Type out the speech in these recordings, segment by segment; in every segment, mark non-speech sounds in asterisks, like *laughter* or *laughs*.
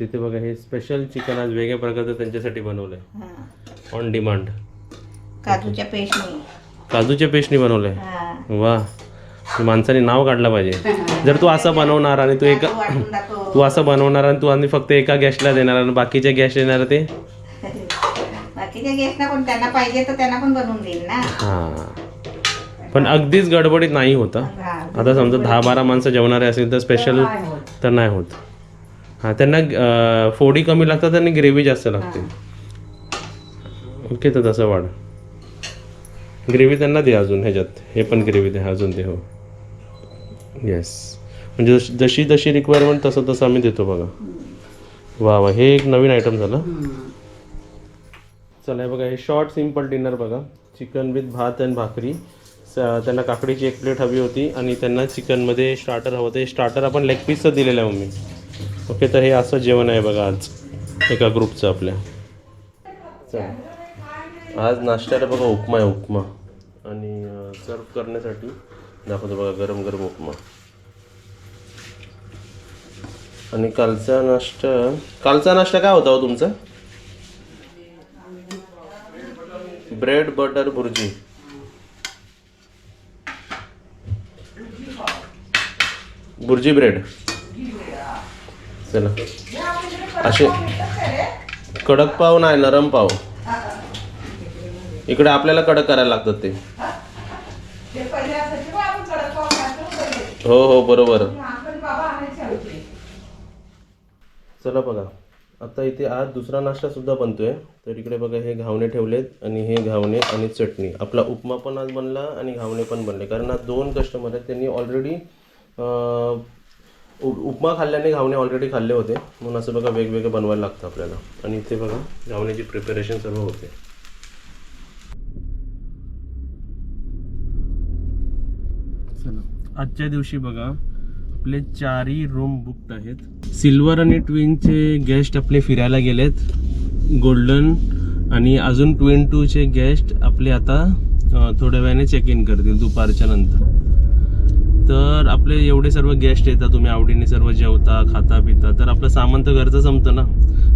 तिथे बघा हे स्पेशल चिकन आज वेगळ्या प्रकारचं त्यांच्यासाठी बनवलंय. हा. ऑन डिमांड काजूच्या पेस्टनी. काजूच्या पेस्टनी बनवलंय. हा. वा. माणसाने नाव काढलं पाहिजे. जर तू असं बनवणार आणि तू एका तू असं बनवणार आणि तू आणि फक्त एका गॅसला देणार आणि बाकीच्या गॅस देणार ते? बाकीच्या पण त्यांना पाहिजे तर त्यांना पण बनवून देईल ना. हां. पण अगदीच गडबडीत नाही होता. आता समजा दहा बारा माणसं जेवणारे असेल तर स्पेशल तर नाही होत. हां त्यांना फोडी कमी लागतात आणि ग्रेव्ही जास्त लागते. ओके तर तसं वाढ. ग्रेव्ही त्यांना दे अजून ह्याच्यात. हे पण ग्रेव्ही दे अजून दे हो. येस म्हणजे जशी- जशी रिक्वायरमेंट तसं तसं आम्ही देतो बघा. वा वा हे एक नवीन आयटम झालं. चला बघा हे शॉर्ट सिंपल डिनर बघा. चिकन विथ भात आणि भाकरी. त्यांना काकडीची एक प्लेट हवी होती आणि त्यांना चिकनमध्ये स्टार्टर हवं ते स्टार्टर आपण लेग पीसचं दिलेलं आहे मम्मी. ओके तर हे असं जेवण आहे बघा आज. एका ग्रुपचं आपल्या. आज नाश्त्याला बघा उपमा आहे उपमा. आणि सर्व करण्यासाठी दाखवतो बघा गरम गरम उपमा. आणि कालचा नाश्ता कालचा नाश्ता काय होता हो तुमचा? Bread butter bhurji. Bhurji bread. चला. असे कडक पाव नाही नरम पाव. इकडे आपल्याला कडक करायला लागतात ते. हो हो बरोबर. चला बघा. आता इथे आज दुसरा नाश्ता सुद्धा बनतोय. तर इकडे बघा हे घावणे ठेवलेत आणि हे घावणे आणि चटणी. आपला उपमा पण आज बनला आणि घावणे पण बनले. कारण आज दोन कस्टमर आहेत. त्यांनी ऑलरेडी उपमा खाल्ल्याने घावणे ऑलरेडी खाल्ले होते. म्हणून असं बघा वेगवेगळं बनवायला लागतं आपल्याला. आणि इथे बघा घावण्याची प्रिपरेशन सर्व होते. आजच्या दिवशी बघा आपले चारही रूम बुक्ड आहेत. सिल्वर आणि ट्विनचे गेस्ट आपले फिरायला गेलेत. गोल्डन आणि अजून ट्विन टूचे गेस्ट आपले आता थोड्या वेळाने चेक इन करतील दुपारच्या नंतर. तर आपले एवढे सर्व गेस्ट येतात तुम्ही आवडीने सर्व जेवता खाता पिता तर आपलं सामान तर घरचं संपतं ना?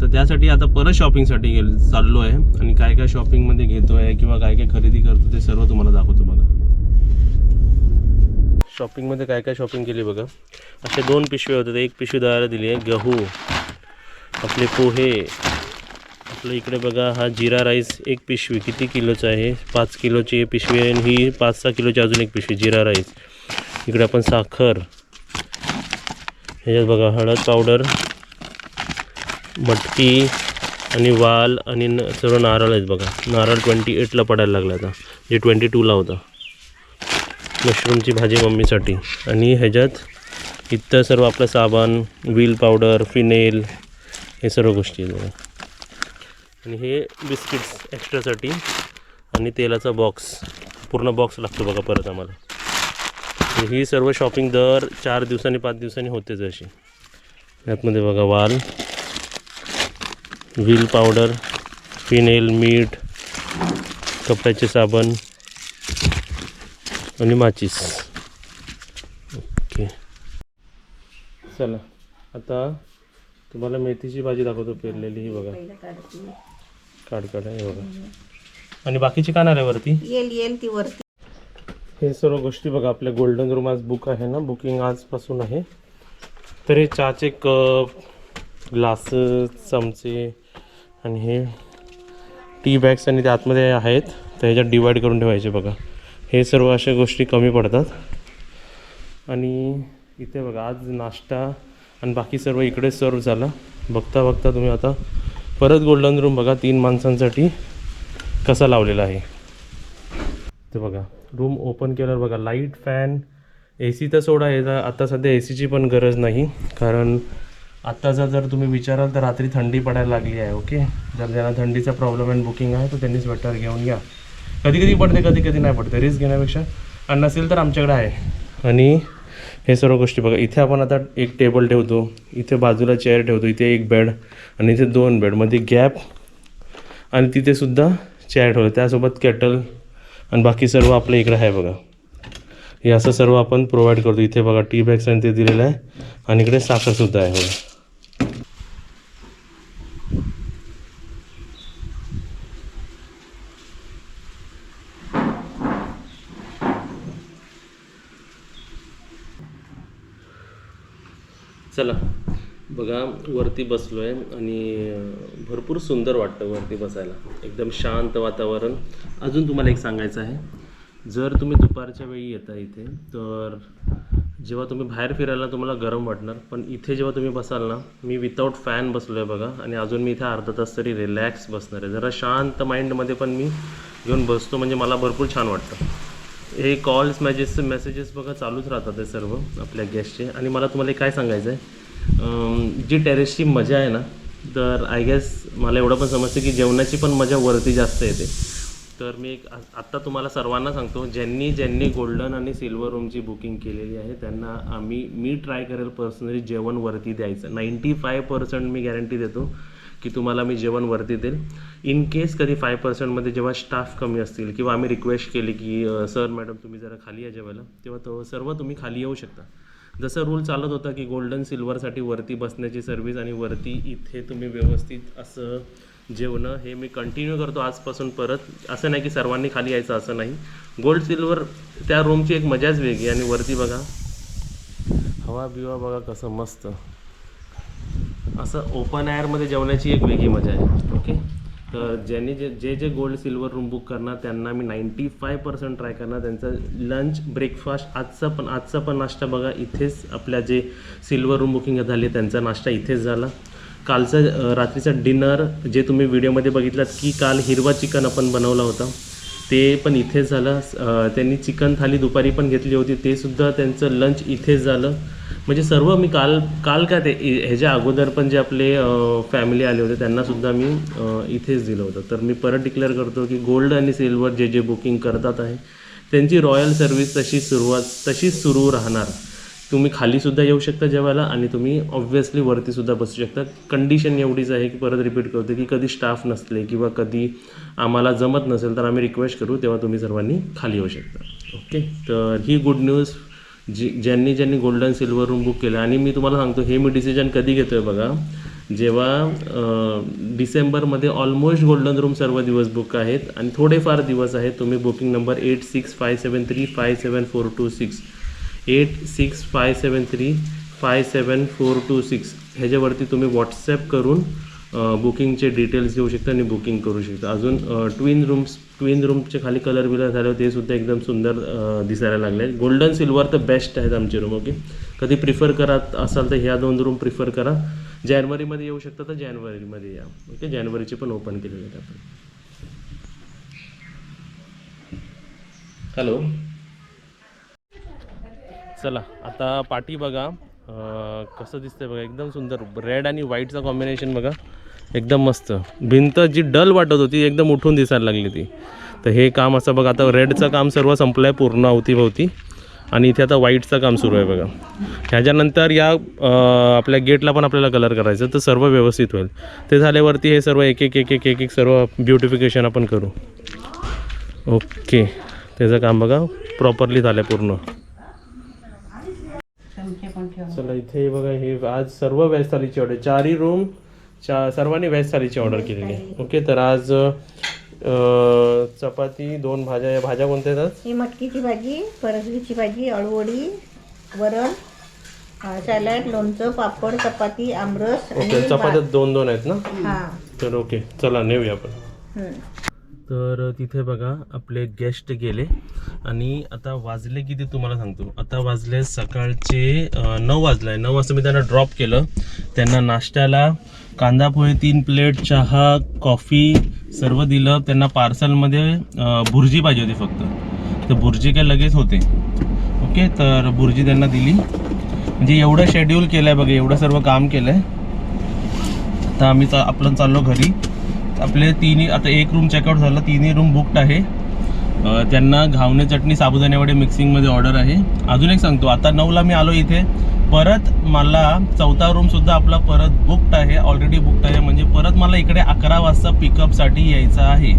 तर त्यासाठी आता परत शॉपिंगसाठी गेल चाललो आहे आणि काय काय शॉपिंगमध्ये घेतो आहे किंवा काय काय खरेदी करतो ते सर्व तुम्हाला दाखवतो बघा. शॉपिंगमध्ये काय काय शॉपिंग केली बघा? असे दोन पिशवे होते एक पिशवी दहायला दिली आहे गहू आपले पोहे. आपलं इकडे बघा हा जिरा राईस एक पिशवी किती किलोचा आहे? पाच किलोची पिशवी आहे आणि ही पाच सहा किलोची अजून एक पिशवी जिरा राईस. इकडे आपण साखर. ह्याच्यात बघा हळद पावडर मटकी आणि वाल आणि न- सर्व नारळ आहेत बघा. नारळ ट्वेंटी एटला पडायला लागला आता. जे ट्वेंटी टूला होता. मशरूमची भाजी मम्मीसाठी. आणि ह्याच्यात इतर सर्व आपलं साबण व्हील पावडर फिनेल हे सर्व गोष्टी आहेत बघा. आणि हे बिस्किट्स एक्स्ट्रासाठी आणि तेलाचा बॉक्स पूर्ण बॉक्स लागतो बघा परत आम्हाला. ही सर्व शॉपिंग दर चार दिवसांनी पाच दिवसांनी होतेच अशी यातमध्ये बघा वाल व्हील पावडर फिनेल मीठ कपड्याचे साबण आणि माचीस. ओके. चला आता तुम्हाला मेथीची भाजी दाखवतो पेरलेली ही बघा. काढ काढ हे बघा. आणि बाकीची का नाही वरती? येईल येईल ती वरती. हे सर्व गोष्टी बघा आपल्या गोल्डन रूम आज बुक आहे ना? बुकिंग आजपासून आहे. तर हे चहाचे कप ग्लासेस चमचे आणि हे टी बॅग्स आणि ते आतमध्ये आहेत. तर ह्याच्यात डिवाईड करून ठेवायचे बघा. हे सर्व अशा गोष्टी कमी पडतात. आणि इथे बघा आज नाश्ता आणि बाकी सर्व इकडे सर्व झाला. बघता बघता तुम्ही आता परत गोल्डन रूम बघा तीन माणसांसाठी कसा लावलेला आहे. ते बघा. रूम ओपन केल्यावर बघा लाइट फॅन ए सी तर सोडा आहे आता सध्या ए सीची पण गरज नाही. कारण आत्ताचा जर तुम्ही विचाराल तर रात्री थंडी पडायला लागली आहे ओके जर ज्यांना थंडीचा प्रॉब्लेम अँड बुकिंग आहे तर त्यांनी स्वेटर घेऊन घ्या. कधी कधी पडते कधी कधी नाही पडते. रिस्क घेण्यापेक्षा आणि नसेल तर आमच्याकडे आहे. आणि हे सर्व गोष्टी बघा इथे आपण आता एक टेबल ठेवतो. इथे बाजूला चेअर ठेवतो. इथे एक बेड आणि इथे दोन बेडमध्ये गॅप आणि तिथेसुद्धा चेअर ठेवलं. त्यासोबत केटल आणि बाकी सर्व आपल्या इकडे आहे बघा. हे असं सर्व आपण प्रोव्हाइड करतो. इथे बघा टी बॅग्स आणि ते दिलेलं आहे. आणि इकडे साखरसुद्धा आहे बघा. चला. बघा वरती बसलो आहे आणि भरपूर सुंदर वाटतं वरती बसायला. एकदम शांत वातावरण. अजून तुम्हाला एक सांगायचं आहे. जर तुम्ही दुपारच्या वेळी येता इथे तर जेव्हा तुम्ही बाहेर फिरायला तुम्हाला गरम वाटणार पण इथे जेव्हा तुम्ही बसाल ना मी विदाऊट फॅन बसलो आहे बघा आणि अजून मी इथे अर्धा तास तरी रिलॅक्स बसणार आहे. जरा शांत माइंडमध्ये पण मी घेऊन बसतो म्हणजे मला भरपूर छान वाटतं. हे कॉल्स मॅजेस मेसेजेस बघा चालूच राहतात हे सर्व आपल्या गेस्टचे आणि मला तुम्हाला काय सांगायचं आहे जी टेरेसची मजा आहे ना तर आय गेस मला एवढं पण समजतं की जेवणाची पण मजा वरती जास्त येते. तर मी एक आत्ता तुम्हाला सर्वांना सांगतो ज्यांनी ज्यांनी गोल्डन आणि सिल्वर रूमची बुकिंग केलेली आहे त्यांना आम्ही मी ट्राय करेल पर्सनली जेवण वरती द्यायचं. नाईंटी फाय पर्सेंट मी गॅरंटी देतो की तुम्हाला मी जेवण वरती देईल. इन केस कधी फाय पर्सेंटमध्ये जेव्हा स्टाफ कमी असतील किंवा आम्ही रिक्वेस्ट केली की सर मॅडम तुम्ही जरा खाली या जेवायला तेव्हा तो सर्व तुम्ही खाली येऊ शकता. जसं रूल चालत होता की गोल्डन सिल्वरसाठी वरती बसण्याची सर्विस आणि वरती इथे तुम्ही व्यवस्थित असं जेवणं हे मी कंटिन्यू करतो आजपासून परत. असं नाही की सर्वांनी खाली यायचं असं नाही. गोल्ड सिल्वर त्या रूमची एक मजाच वेगळी आणि वरती बघा. हवा बिवा बघा कसं मस्त. असं ओपन एअरमध्ये जेवण्याची एक वेगळी मजा आहे. ओके तर ज्यांनी जे जे जे गोल्ड सिल्वर रूम बुक करणार त्यांना मी नाईंटी फाय पर्सेंट ट्राय करणार. त्यांचं लंच ब्रेकफास्ट आजचा पण आजचा पण नाश्ता बघा इथेच आपल्या जे सिल्वर रूम बुकिंग झाली त्यांचा नाश्ता इथेच झाला. कालचं रात्रीचं रात्रीचा डिनर जे तुम्ही व्हिडिओमध्ये बघितलात की काल हिरवा चिकन आपण बनवला होता ते पण इथेच झालं. त्यांनी चिकन थाली दुपारी पण घेतली होती ते सुद्धा त्यांचं लंच इथेच झालं. म्हणजे सर्व मी काल काल का ते ह्याच्या अगोदर पण जे आपले फॅमिली आले होते त्यांना सुद्धा मी इथेच दिलं होतं. तर मी परत डिक्लेअर करतो की गोल्ड आणि सिल्वर जे जे बुकिंग करतात आहे त्यांची रॉयल सर्व्हिस तशी सुरुवात तशीच सुरू राहणार. तुम्ही खालीसुद्धा येऊ शकता जेवायला आणि तुम्ही ऑब्व्हियसली वरतीसुद्धा बसू शकता. कंडिशन एवढीच आहे की परत रिपीट करतो की कधी स्टाफ नसले किंवा कधी आम्हाला जमत नसेल तर आम्ही रिक्वेस्ट करू तेव्हा तुम्ही सर्वांनी खाली येऊ शकता. ओके तर ही गुड न्यूज जी ज्यांनी ज्यांनी गोल्डन सिल्वर रूम बुक केलं. आणि मी तुम्हाला सांगतो हे मी डिसिजन कधी घेतो आहे बघा? जेव्हा डिसेंबरमध्ये ऑलमोस्ट गोल्डन रूम सर्व दिवस बुक आहेत आणि थोडेफार दिवस आहेत तुम्ही booking number eight six five seven three five seven four two six eight six five seven three five seven four two six ह्याच्यावरती तुम्ही व्हॉट्सॲप करून बुकिंगचे डिटेल्स घेऊ शकता आणि बुकिंग करू शकता. अजून ट्विन रूम्स ट्विन रूमचे खाली कलर बिलर झाले ते सुद्धा एकदम सुंदर दिसायला लागले आहेत. गोल्डन सिल्वर तर बेस्ट आहेत आमचे रूम ओके कधी प्रिफर करत असाल तर ह्या दोन रूम प्रिफर करा. जानेवारीमध्ये येऊ शकता तर जानेवारीमध्ये या ओके जानेवारीचे पण ओपन केलेले आहेत आपण. हॅलो चला आता पाठी बघा. कसं दिसतंय बघा एकदम सुंदर. रेड आणि व्हाईटचं कॉम्बिनेशन बघा. एकदम मस्त. भिंत जी डल वाटत होती एकदम उठून दिसायला लागली ती. तर हे काम असं बघा आता रेडचं काम सर्व संपलं आहे पूर्ण अवतीभवती. आणि इथे आता व्हाईटचं काम सुरू आहे बघा. ह्याच्यानंतर या आपल्या गेटला पण आपल्याला कलर करायचं तर सर्व व्यवस्थित होईल. ते झाल्यावरती हे सर्व एक एक एक एक एक एक सर्व ब्युटिफिकेशन आपण करू. ओके. त्याचं काम बघा प्रॉपरली झालं आहे पूर्ण. चला इथे बघा हे आज सर्व व्हेज थालीची ऑर्डर चारही रूम चा सर्वांनी व्हेज थालीची ऑर्डर केलेली आहे ओके तर आज चपाती दोन भाज्या या भाज्या कोणत्या आहेत आज? ही मटकीची भाजी परसबीची भाजी अळवडी वरण सॅलड लोणचं पापड चपाती आमरस ओके चपात्या दोन दोन आहेत ना. हा तर ओके चला नेऊया आपण. तर तिथे बघा आपले गेस्ट गेले. आणि आता वाजले किती तुम्हाला सांगतो. आता वाजले सकाळचे नऊ वाजले. नऊ वाजता मी त्यांना ड्रॉप केलं. त्यांना नाश्त्याला कांदा पोहे तीन प्लेट चहा कॉफी सर्व दिलं. त्यांना पार्सलमध्ये भुर्जी पाहिजे होती फक्त. तर भुर्जी काय लगेच होते. ओके तर भुर्जी त्यांना दिली. म्हणजे एवढं शेड्यूल केलं आहे बघा एवढं सर्व काम केलं आहे आता आम्ही चा आपलं चाललो घरी. आपले तिन्ही आता एक रूम चेकआउट झालं तिन्ही रूम बुकड आहे. त्यांना घावणे चटणी साबुदाण्यावडे मिक्सिंगमध्ये ऑर्डर आहे. अजून एक सांगतो आता नऊला मी आलो इथे. परत मला चौथा रूमसुद्धा आपला परत बुकड आहे ऑलरेडी बुकड आहे. म्हणजे परत मला इकडे अकरा वाजता पिकअपसाठी यायचं आहे.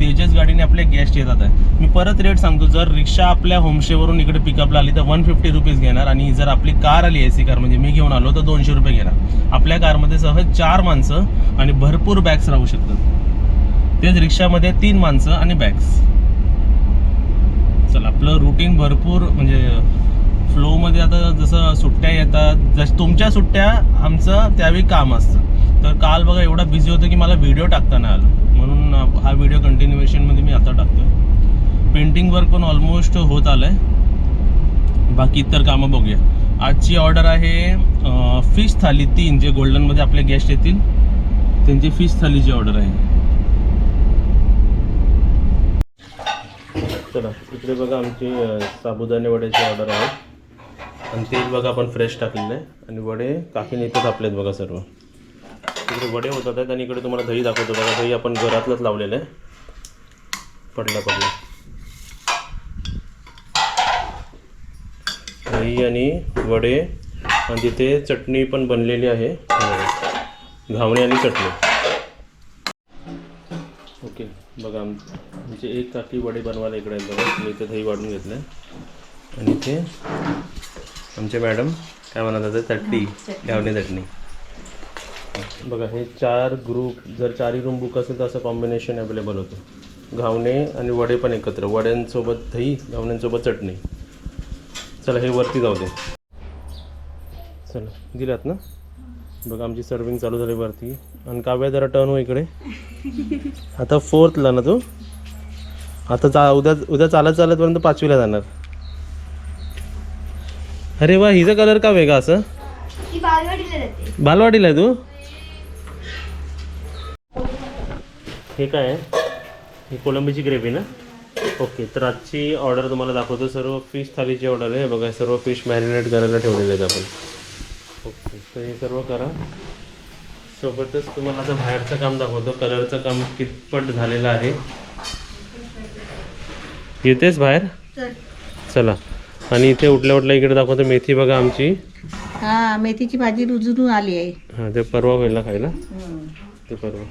तेजस गाडीने आपले गेस्ट येतात आहे. मी परत रेट सांगतो जर रिक्षा आपल्या होमशेवरून इकडे पिकअपला आली तर वन फिफ्टी रुपीज घेणार आणि जर आपली कार आली ए सी कार म्हणजे मी घेऊन आलो तर दोनशे रुपये घेणार. आपल्या कारमध्ये सहज चार माणसं आणि भरपूर बॅग्स राहू शकतात. तेच रिक्षामध्ये तीन माणसं आणि बॅग्स चला आपलं रुटीन भरपूर म्हणजे फ्लोमध्ये आता जसं सुट्ट्या येतात जस तुमच्या सुट्ट्या आमचं त्यावेळी काम असतं. तर काल बघा एवढा बिझी होतो की मला व्हिडिओ टाकता नाही आला. म्हणून हा व्हिडिओ कंटिन्युएशनमध्ये मी आता टाकतो पेंटिंग वर्क पण ऑलमोस्ट होत आलं आहे बाकी इतर कामं बघूया. आजची ऑर्डर आहे फिश थाली तीन जे गोल्डनमध्ये आपले गेस्ट येतील. त्यांची फिश थालीची ऑर्डर आहे. चला इकडे बघा आमची साबुदाणे वड्याची ऑर्डर आहे. आणि तेल बघा आपण फ्रेश टाकलेलं आहे. आणि वडे काकीने इथं थापलेत बघा सर्व. इकडे वडे होतात आहेत आणि इकडे तुम्हाला दही दाखवतो. बघा दही आपण घरातलंच लावलेलं आहे. पडलं पडलं. दही आणि वडे आणि तिथे चटणी पण बनलेली आहे. घावणे आणि चटणी. ओके बघा आमचे एक काकी वडे बनवायला इकडे आहेत बघा. मी इथे दही वाढून घेतलं आहे आणि इथे आमचे मॅडम काय म्हणत होते? चटणी. घावणे चटणी. बघा हे चार ग्रुप जर चारही रूम बुक असेल तर असं कॉम्बिनेशन अवेलेबल होतं. घावणे आणि वडे पण एकत्र. वड्यांसोबत दही घावण्यांसोबत चटणी. चला हे वरती जाऊ दे. चला दिलात ना? बघा आमची सर्विंग चालू झाली वरती. आणि काव्या जरा टर्न हो इकडे. आता फोर्थला ना तू? आता जा उद्या उद्या चालत चालतपर्यंत पाचवीला जाणार. अरे वा हिचा कलर का वेगळा असं बालवाडीला आहे तू? हे काय आहे. ही कोलंबीची ग्रेव्ही ना? ओके तर आजची ऑर्डर तुम्हाला दाखवतो. सर्व फिश थालीची ऑर्डर आहे. बघा सर्व फिश मॅरिनेट करायला ठेवलेले आहेत आपण. ओके तर हे सर्व करा. सोबतच तुम्हाला आता बाहेरचं काम दाखवतो. कलरचं काम कितपट झालेलं आहे. येतेच बाहेर? चल. आणि इथे उठल्या उठल्या इकडे दाखवतो. मेथी बघा आमची. हा मेथीची भाजी रुजून आली आहे. हां ते परवा ना खायला. ते परवा.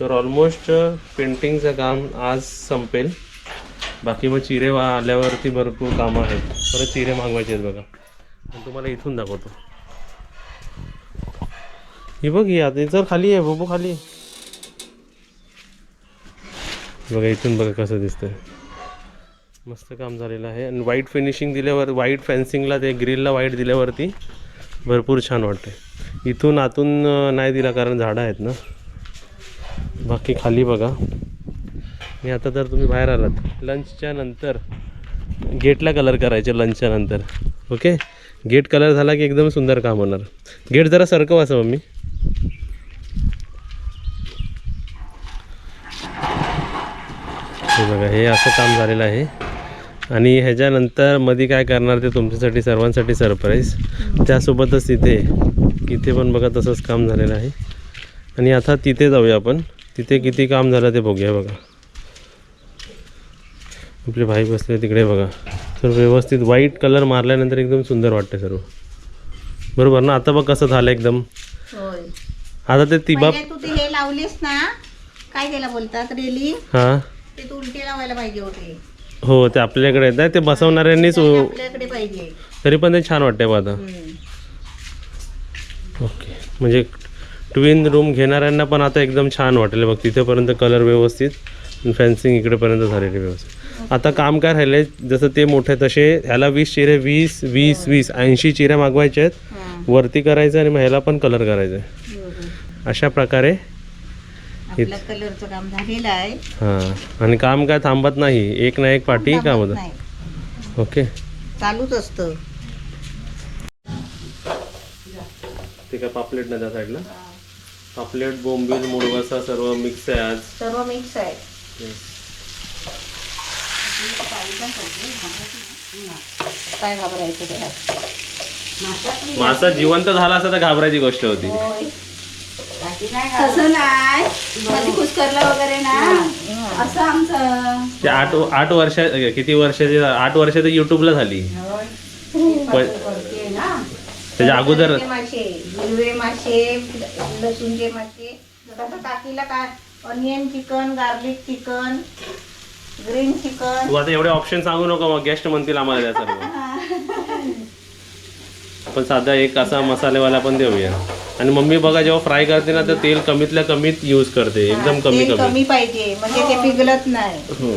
तर ऑलमोस्ट पेंटिंगचं uh, काम आज संपेल. बाकी मग चिरे वा आल्यावरती भरपूर कामं आहेत. परत चिरे मागवायचे आहेत बघा. आणि तुम्हाला इथून दाखवतो. ही बघ ही आता जर खाली आहे बोबो खाली. आहे बघा इथून बघा कसं दिसतंय. मस्त काम झालेलं आहे. आणि व्हाईट फिनिशिंग दिल्यावर व्हाईट फेन्सिंगला ते ग्रिलला व्हाईट दिल्यावरती भरपूर छान वाटते इथून आतून uh, नाही दिला कारण झाडं आहेत ना. बाकी खाली बघा. मी आता जर तुम्ही बाहेर आलात. लंचच्या नंतर गेटला कलर करायचे लंचच्या नंतर. ओके गेट कलर झाला की एकदम सुंदर काम होणार. गेट जरा सरकव असं मम्मी. हे बघा हे असं काम झालेलं आहे. आणि ह्याच्यानंतरमध्ये काय करणार ते तुमच्यासाठी सर्वांसाठी सरप्राईज त्यासोबतच तिथे इथे पण बघा तसंच काम झालेलं आहे. आणि आता तिथे जाऊया आपण. तिथे किती काम झालं ते बघूया बघा. आपले भाई बसले तिकडे बघा. तर व्यवस्थित व्हाईट कलर मारल्यानंतर एकदम सुंदर वाटते सर्व. बरोबर ना? आता बघ कसं झालं एकदम. आता ते तिबा पहिले तू ते हे लावलीस ना काय त्याला बोलतात रेली हां? ते तू उलटे लावायला पाहिजे होते. हो ते आपल्याकडे येत ते बसवणाऱ्यांनीच ते आपल्याकडे पाहिजे. तरी पण ते छान वाटते बघा आता. ओके. म्हणजे ट्विन रूम घेणाऱ्यांना पण आता एकदम छान वाटेल. बघ तिथेपर्यंत कलर व्यवस्थित फॅन्सिंग इकडेपर्यंत झालेली व्यवस्थित. आता काम काय राहिले जसं ते मोठे तसे ह्याला वीस चिरे वीस वीस वीस ऐंशी चिऱ्या मागवायच्या आहेत. वरती करायचं आणि मग ह्याला पण कलर करायचा आहे. अशा प्रकारे कलरचं काम झालेलं आहे. हां. आणि काम काय थांबत नाही. एक ना एक पाठी काम होतं. ओके. चालूच असतं. ते काय पापलेट ना त्या साईडला? पापलेट बोंबील मुळवासा सर्व मिक्स आहे आज. सर्व मिक्स आहे. काय घाबरायचं त्याला मासा जिवंत झाला असता तर घाबरायची गोष्ट होती. तसं नाही. कधी कुस्करला वगैरे ना? असं आमचं. ते आठ आठ वर्ष किती वर्षाची आठ वर्ष तर युट्यूबला झाली. त्याच्या अगोदर मासे हिरवे मासे लसूणचे मासे. टाकीला काय? Onion chicken garlic chicken green chicken तू आता एवढे ऑप्शन सांगू नको मग गेस्ट म्हणतील आम्हाला त्या सर्व. *laughs* आपण साधा एक असा मसालेवाला पण देऊया. आणि मम्मी बघा जेव्हा फ्राय करते ना तर तेल कमीतल्या कमीत यूज करते एकदम कमी कमी पाहिजे म्हणजे ते पिघलत नाही. हो.